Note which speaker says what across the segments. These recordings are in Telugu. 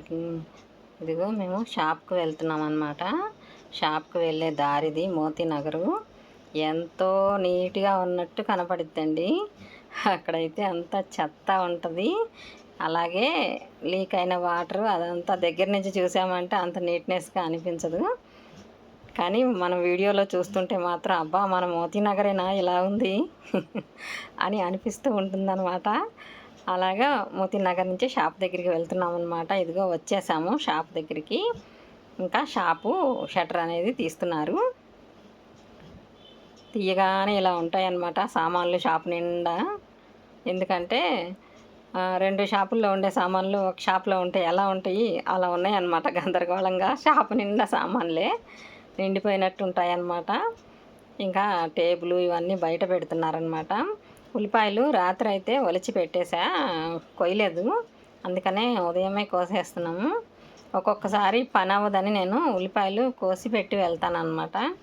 Speaker 1: ఎక్కడికి ఇదిగో మేము షాప్కి వెళ్తున్నాం అనమాట షాప్కి వెళ్ళే దారిది మోతీ నగరు. ఎంతో నీట్గా ఉన్నట్టు కనపడిద్దండి. అక్కడైతే అంతా చెత్త ఉంటుంది. అలాగే లీక్ అయిన వాటర్ అదంతా దగ్గర నుంచి చూసామంటే అంత నీట్నెస్గా అనిపించదు. కానీ మనం వీడియోలో చూస్తుంటే మాత్రం అబ్బా మన మోతీనగరేనా ఇలా ఉంది అని అనిపిస్తూ ఉంటుందన్నమాట. అలాగా మోతీ నగర్ నుంచి షాప్ దగ్గరికి వెళ్తున్నాం అనమాట ఇదిగో వచ్చేసాము షాప్ దగ్గరికి. ఇంకా షాపు షటర్ అనేది తీస్తున్నారు. తీయగానే ఇలా ఉంటాయన్నమాట సామాన్లు షాప్ నిండా. ఎందుకంటే రెండు షాపుల్లో ఉండే సామాన్లు ఒక షాప్లో ఉంటే ఎలా ఉంటాయి? అలా ఉన్నాయన్నమాట గందరగోళంగా. షాప్ నిండా సామాన్లే నిండిపోయినట్టు ఉంటాయన్నమాట. ఇంకా టేబుల్ ఇవన్నీ బయట పెడుతున్నారనమాట ఉల్లిపాయలు రాత్రి అయితే ఒలిచి పెట్టేసా. కొయ్యలేదు. అందుకనే ఉదయమే కోసేస్తున్నాము. ఒక్కొక్కసారి పని అవ్వదని నేను ఉల్లిపాయలు కోసి పెట్టి వెళ్తానన్నమాట.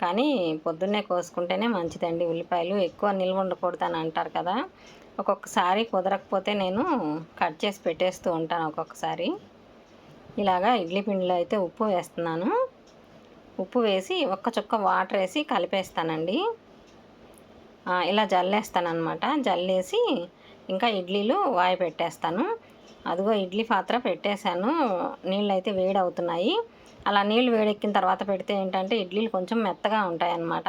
Speaker 1: కానీ పొద్దున్నే కోసుకుంటేనే మంచిదండి. ఉల్లిపాయలు ఎక్కువ నిల్వ ఉండకూడదని అంటారు కదా. ఒక్కొక్కసారి కుదరకపోతే నేను కట్ చేసి పెట్టేస్తూ ఉంటాను ఒక్కొక్కసారి. ఇలాగా ఇడ్లీ పిండిలో అయితే ఉప్పు వేస్తున్నాను. ఉప్పు వేసి ఒక్క చుక్క వాటర్ వేసి కలిపేస్తానండి. ఇలా జల్లేస్తానమాట జల్లేసి ఇంకా ఇడ్లీలు వాయి పెట్టేస్తాను. అదిగో ఇడ్లీ పాత్ర పెట్టేశాను. నీళ్ళు అయితే వేడి అవుతున్నాయి అలా నీళ్ళు వేడెక్కిన తర్వాత పెడితే ఏంటంటే ఇడ్లీలు కొంచెం మెత్తగా ఉంటాయి అన్నమాట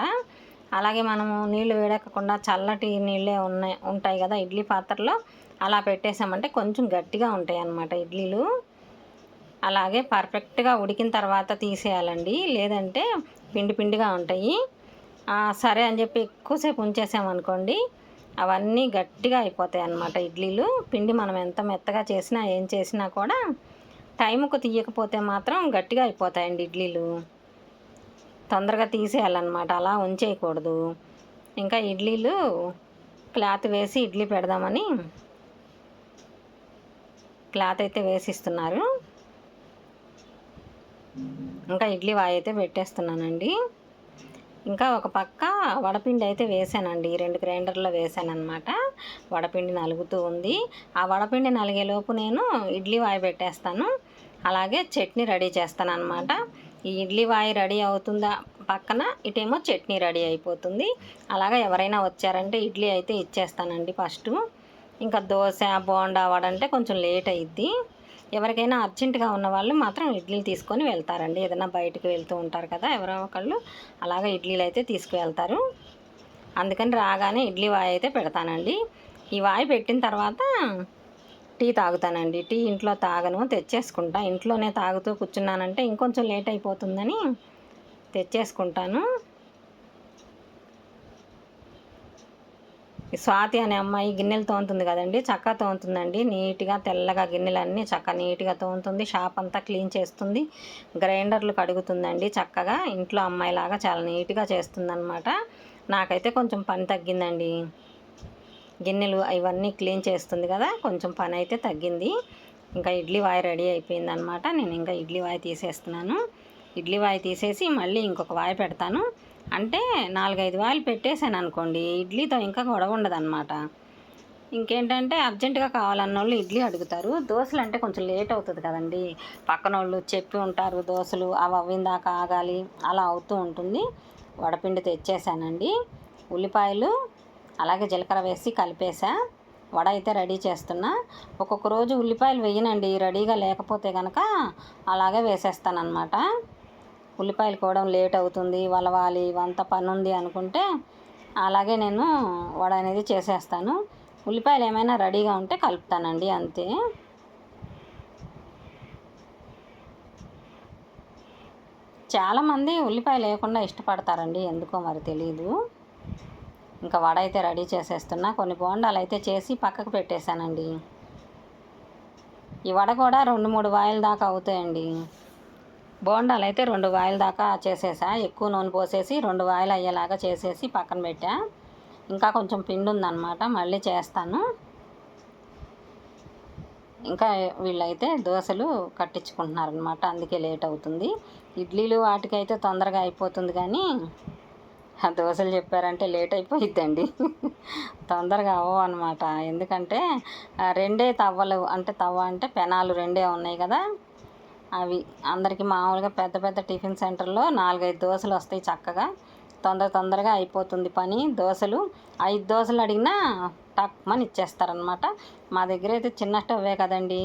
Speaker 1: అలాగే మనము నీళ్ళు వేడెక్కకుండా చల్లటి నీళ్ళే ఉన్నాయి ఉంటాయి కదా ఇడ్లీ పాత్రలో. అలా పెట్టేసామంటే కొంచెం గట్టిగా ఉంటాయి అన్నమాట ఇడ్లీలు. అలాగే పర్ఫెక్ట్గా ఉడికిన తర్వాత తీసేయాలండి. లేదంటే పిండి పిండిగా ఉంటాయి. సరే అని చెప్పి ఎక్కువసేపు ఉంచేసామనుకోండి అవన్నీ గట్టిగా అయిపోతాయి అన్నమాట ఇడ్లీలు. పిండి మనం ఎంత మెత్తగా చేసినా ఏం చేసినా కూడా టైంకు తీయకపోతే మాత్రం గట్టిగా అయిపోతాయండి ఇడ్లీలు. తొందరగా తీసేయాలన్నమాట అలా ఉంచేయకూడదు. ఇంకా ఇడ్లీలు క్లాత్ వేసి ఇడ్లీ పెడదామని క్లాత్ అయితే వేసిస్తున్నారు. ఇంకా ఇడ్లీ వాయి అయితే పెట్టేస్తున్నానండి. ఇంకా ఒక పక్క వడపిండి అయితే వేసానండి. రెండు గ్రైండర్లో వేసానమాట వడపిండి నలుగుతూ ఉంది. ఆ వడపిండి నలిగేలోపు నేను ఇడ్లీ వాయి పెట్టేస్తాను. అలాగే చట్నీ రెడీ చేస్తాను అనమాట ఈ ఇడ్లీ వాయి రెడీ అవుతుందా పక్కన ఇటేమో చట్నీ రెడీ అయిపోతుంది. అలాగా ఎవరైనా వచ్చారంటే ఇడ్లీ అయితే ఇచ్చేస్తానండి ఫస్ట్. ఇంకా దోశ బోండా వడంటే కొంచెం లేట్ అయ్యిద్ది ఎవరికైనా అర్జెంటుగా ఉన్న వాళ్ళు మాత్రం ఇడ్లీలు తీసుకొని వెళ్తారండి. ఏదైనా బయటకు వెళ్తూ ఉంటారు కదా ఎవరో ఒకళ్ళు అలాగా ఇడ్లీలు అయితే తీసుకువెళ్తారు. అందుకని రాగానే ఇడ్లీ వాయి అయితే పెడతానండి. ఈ వాయి పెట్టిన తర్వాత టీ తాగుతానండి. టీ ఇంట్లో తాగను తెచ్చేసుకుంటా. ఇంట్లోనే తాగుతూ కూర్చున్నానంటే ఇంకొంచెం లేట్ అయిపోతుందని తెచ్చేసుకుంటాను. స్వాతి అనే అమ్మాయి గిన్నెలు తోముతుంది కదండి చక్కగా తోముతుందండి. నీట్గా తెల్లగా గిన్నెలన్నీ చక్క నీట్గా తోముతుంది. షాప్ అంతా క్లీన్ చేస్తుంది. గ్రైండర్లు కడుగుతుందండి చక్కగా. ఇంట్లో అమ్మాయిలాగా చాలా నీట్గా చేస్తుందన్నమాట. నాకైతే కొంచెం పని తగ్గిందండి. గిన్నెలు ఇవన్నీ క్లీన్ చేస్తుంది కదా కొంచెం పని అయితే తగ్గింది. ఇంకా ఇడ్లీ వాయి రెడీ అయిపోయిందనమాట నేను ఇంకా ఇడ్లీ వాయి తీసేస్తున్నాను. ఇడ్లీ వాయి తీసేసి మళ్ళీ ఇంకొక వాయి పెడతాను. అంటే నాలుగైదు వాయిలు పెట్టేశాను అనుకోండి ఇడ్లీతో ఇంకా గొడవ ఉండదన్నమాట. ఇంకేంటంటే అర్జెంటుగా కావాలన్న వాళ్ళు ఇడ్లీ అడుగుతారు. దోశలు అంటే కొంచెం లేట్ అవుతుంది కదండి. పక్కన వాళ్ళు చెప్పి ఉంటారు దోశలు అవి అవ్విందాక ఆగాలి అలా అవుతూ ఉంటుంది. వడపిండి తెచ్చేసానండి ఉల్లిపాయలు అలాగే జీలకర్ర వేసి కలిపేసా వడ అయితే రెడీ చేస్తున్నా. ఒక్కొక్క రోజు ఉల్లిపాయలు వేయనండి రెడీగా లేకపోతే కనుక అలాగే వేసేస్తానన్నమాట. ఉల్లిపాయలు కోవడం లేట్ అవుతుంది వలవాలి ఇవంతా పని ఉంది అనుకుంటే అలాగే నేను వడ అనేది చేసేస్తాను. ఉల్లిపాయలు ఏమైనా రెడీగా ఉంటే కలుపుతానండి అంతే. చాలామంది ఉల్లిపాయ లేకుండా ఇష్టపడతారండి ఎందుకో మరి తెలియదు ఇంకా వడ అయితే రెడీ చేసేస్తున్నా కొన్ని బోండాలు అయితే చేసి పక్కకు పెట్టేశానండి. ఈ వడ కూడా రెండు మూడు వాయిల దాకా అవుతాయండి. బోండాలు అయితే రెండు వాయిల దాకా చేసేసా. ఎక్కువ నూనె పోసేసి రెండు వాయిలు అయ్యేలాగా చేసేసి పక్కన పెట్టా. ఇంకా కొంచెం పిండి ఉందన్నమాట మళ్ళీ చేస్తాను. ఇంకా వీళ్ళైతే దోశలు కట్టించుకుంటున్నారనమాట అందుకే లేట్ అవుతుంది. ఇడ్లీలు వాటికైతే తొందరగా అయిపోతుంది కానీ ఆ దోశలు చెప్పారంటే లేట్ అయిపోయిద్దండి. తొందరగా అవ్వవు అనమాట ఎందుకంటే రెండే తవ్వలు అంటే తవ్వ అంటే పెనాలు రెండే ఉన్నాయి కదా. అవి అందరికీ మామూలుగా పెద్ద పెద్ద టిఫిన్ సెంటర్లో నాలుగైదు దోశలు వస్తాయి చక్కగా. తొందర తొందరగా అయిపోతుంది పని. దోశలు ఐదు దోశలు అడిగినా టక్మని ఇచ్చేస్తారనమాట మా దగ్గర అయితే చిన్న స్టవ్వే కదండి.